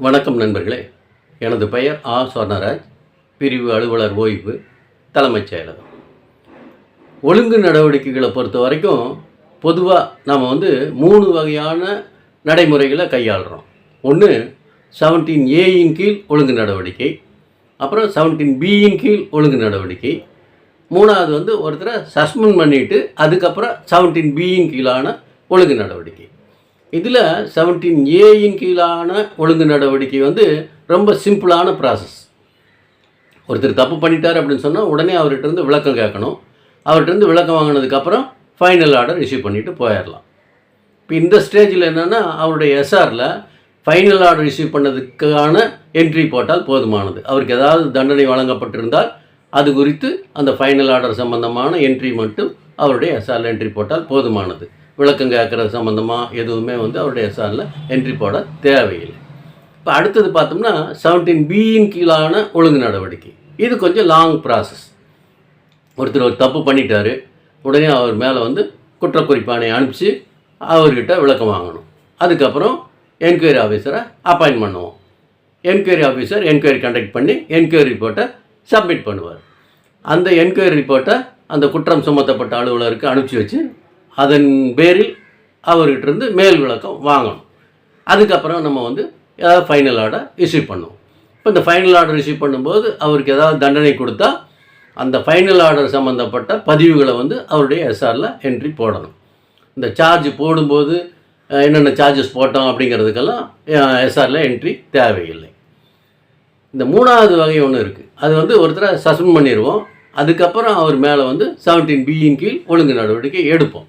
வணக்கம் நண்பர்களே. எனது பெயர் ஆ. சொர்ணராஜ். பிரிவு அலுவலர் ஓய்வு தலைமைச் செயலகம். ஒழுங்கு நடவடிக்கைகளை பொறுத்த வரைக்கும் பொதுவாக நாம் வந்து மூணு வகையான நடைமுறைகளை கையாளுறோம். ஒன்று செவன்டீன் ஏயின் கீழ் ஒழுங்கு நடவடிக்கை அப்புறம் செவன்டீன் பியின் கீழ் ஒழுங்கு நடவடிக்கை. மூணாவது வந்து ஒருத்தரை சஸ்பெண்ட் பண்ணிவிட்டு அதுக்கப்புறம் செவன்டீன் பியின் கீழான ஒழுங்கு நடவடிக்கை. இதில் செவன்டீன் ஏயின் கீழான ஒழுங்கு நடவடிக்கை வந்து ரொம்ப சிம்பிளான ப்ராசஸ் ஒருத்தர் தப்பு பண்ணிட்டார் அப்படின்னு சொன்னால் உடனே அவர்கிட்ட இருந்து விளக்கம் கேட்கணும். அவர்கிட்டருந்து விளக்கம் வாங்கினதுக்கப்புறம் ஃபைனல் ஆர்டர் இஷ்யூ பண்ணிவிட்டு போயிடலாம். இப்போ இந்த ஸ்டேஜில் என்னென்னா அவருடைய எஸ்ஆரில் ஃபைனல் ஆர்டர் இஷ்யூ பண்ணதுக்கான என்ட்ரி போட்டால் போதுமானது. அவருக்கு ஏதாவது தண்டனை வழங்கப்பட்டிருந்தால் அது குறித்து அந்த ஃபைனல் ஆர்டர் சம்பந்தமான என்ட்ரி மட்டும் அவருடைய எஸ்ஆரில் என்ட்ரி போட்டால் போதுமானது. விளக்கம் கேட்குறது சம்மந்தமாக எதுவுமே வந்து அவருடைய எஸ்ஆரில் என்ட்ரி போட தேவையில்லை. இப்போ அடுத்தது பார்த்தோம்னா செவன்டீன் பியின் கீழான ஒழுங்கு நடவடிக்கை. இது கொஞ்சம் லாங் ப்ராசஸ் ஒருத்தர் ஒரு தப்பு பண்ணிட்டார் உடனே அவர் மேலே வந்து குற்றக்குறிப்பானை அனுப்பிச்சு அவர்கிட்ட விளக்கம் வாங்கணும். அதுக்கப்புறம் என்கொயரி ஆஃபீஸரை அப்பாயின்ட் பண்ணுவோம். என்கொயரி ஆஃபீஸர் என்கொயரி கண்டக்ட் பண்ணி என்கொயரி ரிப்போர்ட்டை சப்மிட் பண்ணுவார். அந்த என்கொயரி ரிப்போர்ட்டை அந்த குற்றம் சுமத்தப்பட்ட அலுவலருக்கு அனுப்பிச்சி வச்சு அதன் பேரில் அவர்கிட்ட இருந்து மேல் விளக்கம் வாங்கணும். அதுக்கப்புறம் நம்ம வந்து ஏதாவது ஃபைனல் ஆர்டர் இஷ்யூ பண்ணுவோம். இப்போ இந்த ஃபைனல் ஆர்டர் இஷ்யூ பண்ணும்போது அவருக்கு ஏதாவது தண்டனை கொடுத்தா அந்த ஃபைனல் ஆர்டர் சம்மந்தப்பட்ட பதிவுகளை வந்து அவருடைய எஸ்ஆரில் என்ட்ரி போடணும். இந்த சார்ஜ் போடும்போது என்னென்ன சார்ஜஸ் போட்டோம் அப்படிங்கிறதுக்கெல்லாம் எஸ்ஆரில் என்ட்ரி தேவையில்லை. இந்த மூணாவது வகை ஒன்று இருக்குது அது வந்து ஒருத்தரை சஸ்பெண்ட் பண்ணிடுவோம் அதுக்கப்புறம் அவர் மேலே வந்து செவன்டீன் பியின் கீழ் ஒழுங்கு நடவடிக்கை எடுப்போம்.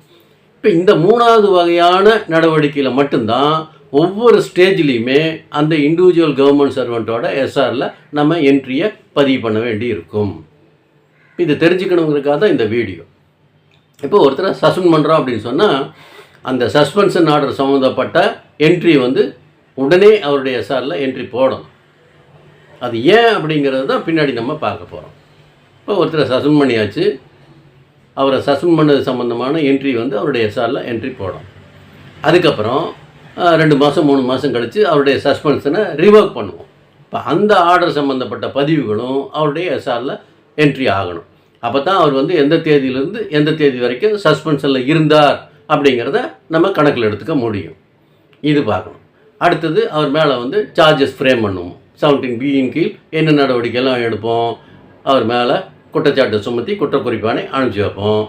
இப்போ இந்த மூணாவது வகையான நடவடிக்கையில் மட்டும்தான் ஒவ்வொரு ஸ்டேஜ்லேயுமே அந்த இண்டிவிஜுவல் கவர்மெண்ட் சர்வெண்ட்டோட எஸ்ஆரில் நம்ம என்ட்ரியை பதிவு பண்ண வேண்டி இருக்கும் இது தெரிஞ்சுக்கணுங்கிறதுக்காக தான் இந்த வீடியோ. இப்போ ஒருத்தரை சஸ்பெண்ட் பண்ணுறோம் அப்படின்னு சொன்னால் அந்த சஸ்பென்ஷன் ஆர்டர் சம்மந்தப்பட்ட என்ட்ரி வந்து உடனே அவருடைய எஸ்ஆரில் என்ட்ரி போடணும். அது ஏன் அப்படிங்கிறது தான் பின்னாடி நம்ம பார்க்க போகிறோம் இப்போ ஒருத்தரை சஸ்பெண்ட் பண்ணியாச்சு. அவரை சஸ்பெண்ட் பண்ணது சம்மந்தமான என்ட்ரி வந்து அவருடைய எஸ்ஆரில் என்ட்ரி போடும். அதுக்கப்புறம் ரெண்டு மாதம் மூணு மாதம் கழித்து அவருடைய சஸ்பென்ஷனை ரிவோக் பண்ணுவோம். இப்போ அந்த ஆர்டர் சம்மந்தப்பட்ட பதிவுகளும் அவருடைய எஸ்ஆரில் என்ட்ரி ஆகணும். அப்போ தான் அவர் வந்து எந்த தேதியிலேருந்து எந்த தேதி வரைக்கும் சஸ்பென்ஷனில் இருந்தார் அப்படிங்கிறத நம்ம கணக்கில் எடுத்துக்க முடியும். இது பார்க்கணும். அடுத்தது அவர் மேலே வந்து சார்ஜஸ் ஃப்ரேம் பண்ணுவோம். செவன்டீன் பியின் கீழ் என்ன நடவடிக்கையெல்லாம் எடுப்போம்? அவர் மேலே குற்றச்சாட்டு சுமத்தி குற்றக்குறிப்பானை அனுப்பிச்சி வைப்போம்.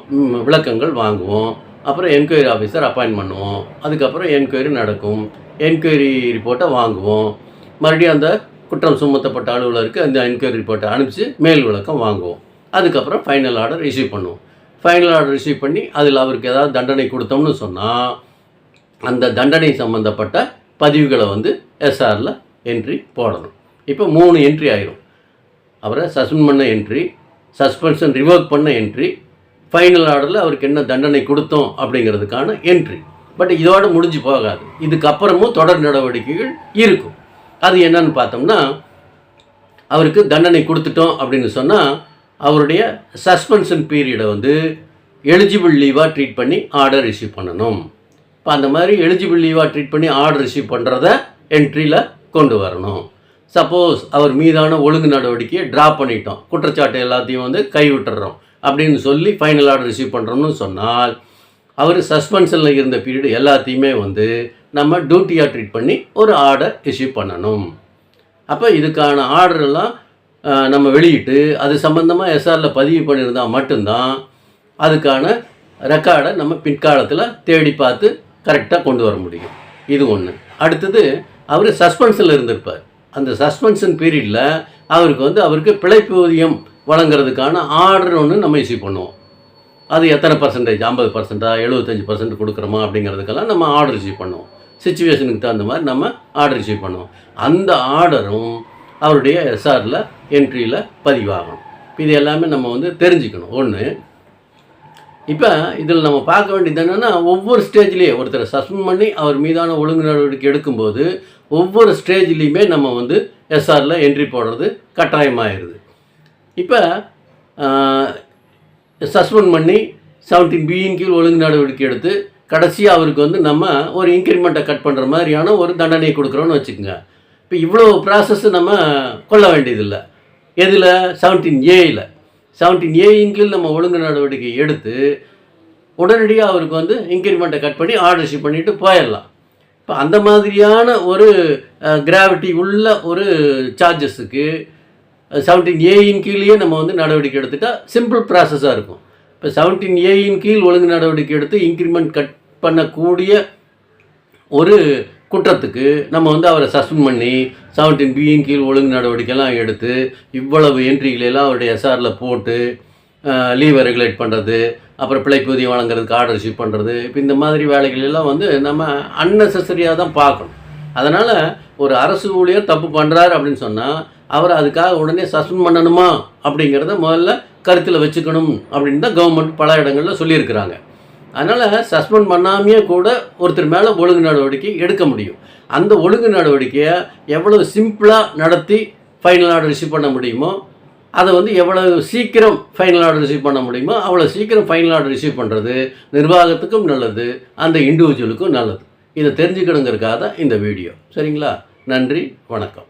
விளக்கங்கள் வாங்குவோம். அப்புறம் என்கொயரி ஆஃபீஸர் அப்பாயின்ட் பண்ணுவோம். அதுக்கப்புறம் என்கொயரி நடக்கும். என்கொயரி ரிப்போர்ட்டை வாங்குவோம். மறுபடியும் அந்த குற்றம் சுமத்தப்பட்ட அலுவலருக்கு அந்த என்கொயரி ரிப்போர்ட்டை அனுப்பிச்சு மேல் விளக்கம் வாங்குவோம். அதுக்கப்புறம் ஃபைனல் ஆர்டர் ரிசீவ் பண்ணுவோம். ஃபைனல் ஆர்டர் ரிசீவ் பண்ணி அதில் அவருக்கு ஏதாவது தண்டனை கொடுத்தோம்னு சொன்னால் அந்த தண்டனை சம்மந்தப்பட்ட பதிவுகளை வந்து எஸ்ஆரில் என்ட்ரி போடணும். இப்போ மூணு என்ட்ரி ஆயிரும். அவரை சஸ்பெண்ட் பண்ண என்ட்ரி சஸ்பென்ஷன் ரிவோக் பண்ண என்ட்ரி ஃபைனல் ஆர்டரில் அவருக்கு என்ன தண்டனை கொடுத்தோம் அப்படிங்கிறதுக்கான என்ட்ரி பட் இதோடு முடிஞ்சு போகாது. இதுக்கப்புறமும் தொடர் நடவடிக்கைகள் இருக்கும். அது என்னன்னு பார்த்தோம்னா அவருக்கு தண்டனை கொடுத்துட்டோம் அப்படின்னு சொன்னால் அவருடைய சஸ்பென்ஷன் பீரியடை வந்து எலிஜிபிள் லீவாக ட்ரீட் பண்ணி ஆர்டர் இஷ்யூ பண்ணணும். இப்போ அந்த மாதிரி எலிஜிபிள் லீவாக ட்ரீட் பண்ணி ஆர்டர் இஷ்யூ பண்ணுறத என்ட்ரியில் கொண்டு வரணும். சப்போஸ் அவர் மீதான ஒழுங்கு நடவடிக்கையை ட்ராப் பண்ணிட்டோம். குற்றச்சாட்டு எல்லாத்தையும் வந்து கைவிட்டுறோம். அப்படின்னு சொல்லி ஃபைனல் ஆர்டர் ரிசீவ் பண்ணுறோம்னு சொன்னால் அவர் சஸ்பென்ஷனில் இருந்த பீரியட் எல்லாத்தையுமே வந்து நம்ம டியூட்டியாக ட்ரீட் பண்ணி ஒரு ஆர்டர் இஷ்யூ பண்ணணும். அப்போ இதுக்கான ஆர்டரெல்லாம் நம்ம வெளியிட்டு அது சம்மந்தமாக எஸ்ஆரில் பதிவு பண்ணியிருந்தால் மட்டும்தான் அதுக்கான ரெக்கார்டை நம்ம பிற்காலத்தில் தேடி பார்த்து கரெக்டாக கொண்டு வர முடியும். இது ஒன்று அடுத்தது அவர் சஸ்பென்ஷனில் இருந்திருப்பார். அந்த சஸ்பென்ஷன் பீரியடில் அவருக்கு வந்து அவருக்கு பிழைப்பூதியம் வழங்குறதுக்கான ஆர்டர் ஒன்று நம்ம இஷ்யூ பண்ணுவோம். அது எத்தனை பர்சன்டேஜ் ஐம்பது பர்சன்டா எழுபத்தஞ்சி பர்சன்ட் கொடுக்குறோமா அப்படிங்கிறதுக்கெல்லாம் நம்ம ஆர்டர் இஷ்யூ பண்ணுவோம். சுச்சுவேஷனுக்கு தகுந்த மாதிரி நம்ம ஆர்டர் இஷ்யூ பண்ணுவோம். அந்த ஆர்டரும் அவருடைய எஸ்ஆரில் என்ட்ரியில் பதிவாகணும். இது எல்லாமே நம்ம வந்து தெரிஞ்சுக்கணும். ஒன்று இப்போ இதில் நம்ம பார்க்க வேண்டியது என்னென்னா ஒவ்வொரு ஸ்டேஜ்லேயே ஒருத்தரை சஸ்பெண்ட் பண்ணி அவர் மீதான ஒழுங்கு நடவடிக்கை எடுக்கும்போது ஒவ்வொரு ஸ்டேஜ்லேயுமே நம்ம வந்து எஸ்ஆரில் என்ட்ரி போடுறது கட்டாயமாயிருது. இப்போ சஸ்பெண்ட் பண்ணி செவன்டீன் பியின் கீழ் ஒழுங்கு நடவடிக்கை எடுத்து கடைசியாக அவருக்கு வந்து நம்ம ஒரு இன்க்ரிமெண்ட்டை கட் பண்ணுற மாதிரியான ஒரு தண்டனை கொடுக்குறோன்னு வச்சுக்கோங்க. இப்போ இவ்வளோ ப்ராசஸ்ஸு நம்ம கொள்ள வேண்டியதில்லை. எதில்? செவன்டீன் ஏயில் செவன்டீன் ஏயின் கீழ் நம்ம ஒழுங்கு நடவடிக்கை எடுத்து உடனடியாக அவருக்கு வந்து இன்க்ரிமெண்ட்டை கட் பண்ணி ஆர்டர்ஷிப் பண்ணிவிட்டு போயிடலாம். இப்போ அந்த மாதிரியான ஒரு கிராவிட்டி உள்ள ஒரு சார்ஜஸுக்கு செவன்டீன் ஏயின் கீழேயே நம்ம வந்து நடவடிக்கை எடுத்துட்டால் சிம்பிள் ப்ராசஸாக இருக்கும். இப்போ செவன்டீன் ஏயின் கீழ் ஒழுங்கு நடவடிக்கை எடுத்து இன்க்ரிமெண்ட் கட் பண்ணக்கூடிய ஒரு குற்றத்துக்கு நம்ம வந்து அவரை சஸ்பெண்ட் பண்ணி செவன்டீன் பியின் கீழ் ஒழுங்கு நடவடிக்கைலாம் எடுத்து இவ்வளவு என்ட்ரிகளெல்லாம் அவருடைய எஸ்ஆரில் போட்டு லீவை ரெகுலேட் பண்ணுறது அப்புறம் பிழைப்பூதியம் வழங்குறதுக்கு ஆர்டர் ஷீட் பண்ணுறது இப்போ இந்த மாதிரி வேலைகள் எல்லாம் வந்து நம்ம அன்னெசரியாக தான் பார்க்கணும். அதனால் ஒரு அரசு ஊழியர் தப்பு பண்ணுறாரு அப்படின்னு சொன்னால் அவரை அதுக்காக உடனே சஸ்பெண்ட் பண்ணணுமா அப்படிங்கிறத முதல்ல கருத்தில் வச்சுக்கணும் அப்படின்னு தான் கவர்மெண்ட் பல இடங்களில் சொல்லியிருக்கிறாங்க. அதனால் சஸ்பெண்ட் பண்ணாமையே கூட ஒருத்தர் மேலே ஒழுங்கு நடவடிக்கை எடுக்க முடியும். அந்த ஒழுங்கு நடவடிக்கையை எவ்வளவு சிம்பிளாக நடத்தி ஃபைனல் ஆர்டர் ரிசீவ் பண்ண முடியுமோ அதை வந்து எவ்வளவு சீக்கிரம் ஃபைனல் ஆர்டர் ரிசீவ் பண்ண முடியுமோ அவ்வளோ சீக்கிரம் ஃபைனல் ஆர்டர் ரிசீவ் பண்ணுறது நிர்வாகத்துக்கும் நல்லது அந்த இண்டிவிஜுவலுக்கும் நல்லது. இதை தெரிஞ்சுக்கணுங்கிறதுக்காக தான் இந்த வீடியோ சரிங்களா? நன்றி வணக்கம்.